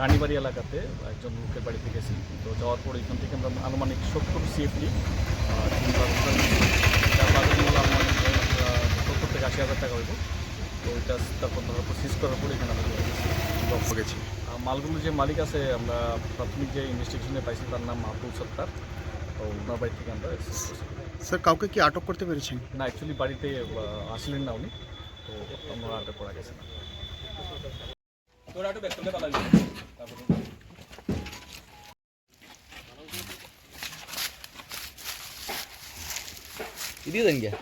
রানীবাড়ি এলাকাতে একজন লোকের বাড়িতে গেছি তো যাওয়ার পর এখান থেকে আমরা আনুমানিক সত্তর আনুমানিক সত্তর থেকে আশি হাজার টাকা হইব তো এটা তারপর ধরার পর সিজ করার পর এখানে আমরা গেছি মালগুলোর যে মালিক আছে আমরা প্রাথমিক যে ইনভেস্টিগেশনে পাইছি তার নাম আব্দুল সত্তার। তো ওনার বাড়ি থেকে আমরা স্যার কাউকে কি আটক করতে পেরেছেন? না অ্যাকচুয়ালি বাড়িতে আসলেন না উনি। তো আমরা আটক করা গেছে না। দিয়ে দেন গিয়া